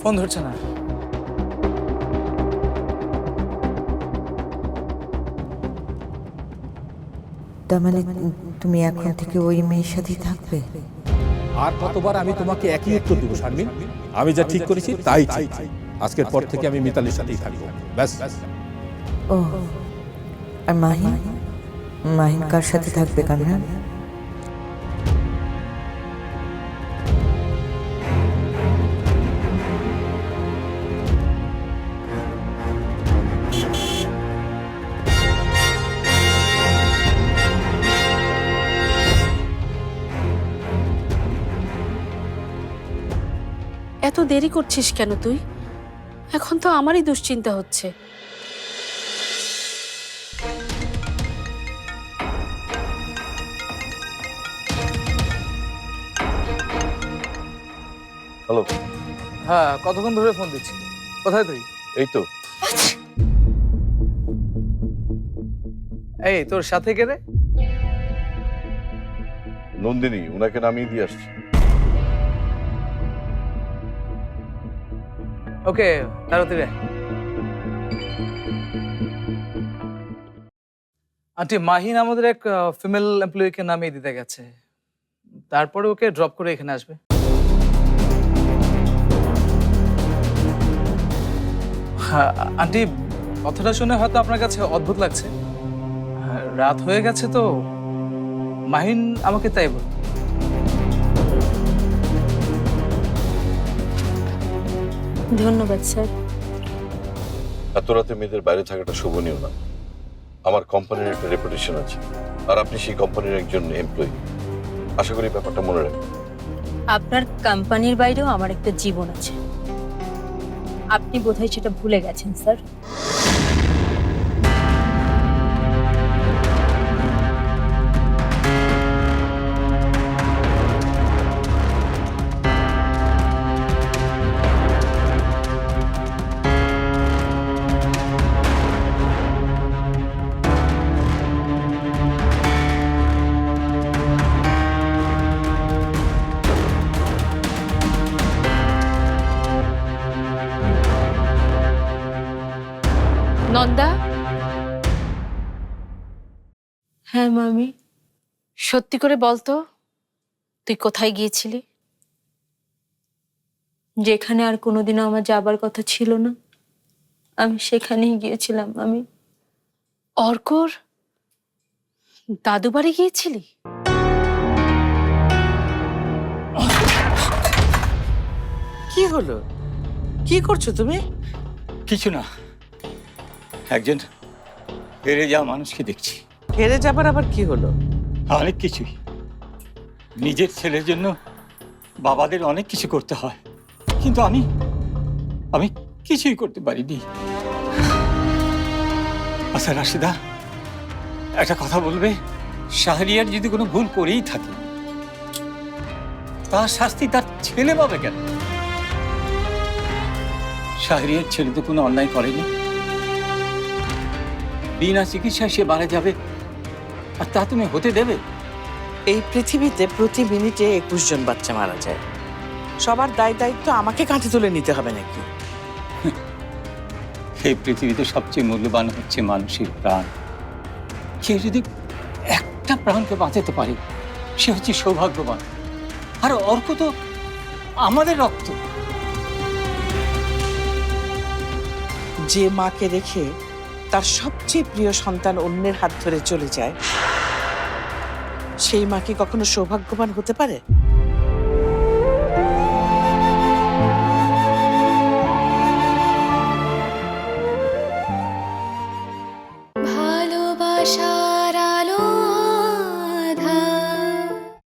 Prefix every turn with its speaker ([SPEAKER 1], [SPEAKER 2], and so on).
[SPEAKER 1] Phone ধরছে না।
[SPEAKER 2] তার মানে তুমি এখন থেকে ওই মেয়ের সাথেই থাকবে।
[SPEAKER 3] আর কতবার আমি তোমাকে একই উত্তর দেবো শারমিন আমি যা ঠিক করেছি তাই ঠিক। আজকের পর থেকে আমি মিতালির সাথেই থাকব। ব্যাস।
[SPEAKER 2] ও আর মাহিন মাহিন কার সাথে থাকবে কান্নান
[SPEAKER 4] এত দেরি করছিস কেন তুই? এখন তো আমারই দুশ্চিন্তা হচ্ছে।
[SPEAKER 5] হ্যালো।
[SPEAKER 1] হ্যাঁ কতক্ষণ ধরে ফোন দিচ্ছি? কোথায় তুই?
[SPEAKER 5] এই তো।
[SPEAKER 1] এই তোর সাথে কে রে?
[SPEAKER 5] নন্দিনী ওনাকে নামিয়ে দিয়ে আসছি।
[SPEAKER 1] ওকে তাড়াতাড়ি। আন্টি মাহিন আমাদের এক ফিমেল এমপ্লয়িকে নামিয়ে দিতে গেছে। তারপরে ওকে ড্রপ করে এখানে আসবে। হ্যাঁ, আন্টি কথাটা শুনে হয়তো আপনার কাছে অদ্ভুত লাগছে। হ্যাঁ, রাত হয়ে গেছে তো। মাহিন আমাকে তাই বল
[SPEAKER 4] ধন্যবাদ স্যার।
[SPEAKER 5] এত রাতে মেয়েদের বাইরে থাকাটা শোভনীয় না। আমার কোম্পানির একটা রেপুটেশন আছে। আর আপনি সেই কোম্পানির একজন এমপ্লয়ি আশা করি ব্যাপারটা মনে রাখবেন।
[SPEAKER 6] আপনার কোম্পানির বাইরেও আমার একটা জীবন আছে। আপনি বোধহয় সেটা ভুলে গেছেন স্যার।
[SPEAKER 4] নন্দা?
[SPEAKER 6] হ্যাঁ মামি।
[SPEAKER 4] সত্যি করে বলতো তুই কোথায় গিয়েছিলি?
[SPEAKER 6] যেখানে আর কোনোদিনও আমার যাবার কথা ছিল না। আমি সেখানেই গিয়েছিলাম আমি
[SPEAKER 4] অর্কর দাদু বাড়ি গিয়েছিলি?
[SPEAKER 7] কি হলো? কি করছ তুমি?
[SPEAKER 8] কিছু না। একজন হেরে যাওয়া মানুষকে দেখছি।
[SPEAKER 7] হেরে যাবার আবার কি হলো?
[SPEAKER 8] অনেক কিছুই। নিজের ছেলের জন্য বাবাদের অনেক কিছু করতে হয়। কিন্তু আমি আমি কিছুই করতে পারিনি। আচ্ছা রাশিদা একটা কথা বলবে? শাহরিয়ার যদি কোনো ভুল করেই থাকে তার শাস্তি তার ছেলে পাবে কেন? শাহরিয়ার ছেলে তো কোনো অন্যায় করেনি। বিনা চিকিৎসায় সে মারা যাবে। আর তা তুমি হতে দেবে।
[SPEAKER 7] এই পৃথিবীতে প্রতি মিনিটে একুশ জন বাচ্চা মারা যায়। সবার দায় দায়িত্ব আমাকে কাঁধে তুলে নিতে হবে নাকি?
[SPEAKER 8] এই পৃথিবীতে সবচেয়ে মূল্যবান হচ্ছে মানুষের প্রাণ। কেউ যদি একটা প্রাণকে বাঁচাতে পারে সে হচ্ছে সৌভাগ্যবান। আর অর্ক তো আমাদের রক্ত।
[SPEAKER 7] যে মাকে রেখে তার সবচেয়ে প্রিয় সন্তান অন্যের হাত ধরে চলে যায়। সেই মা কি কখনো সৌভাগ্যবান হতে পারে?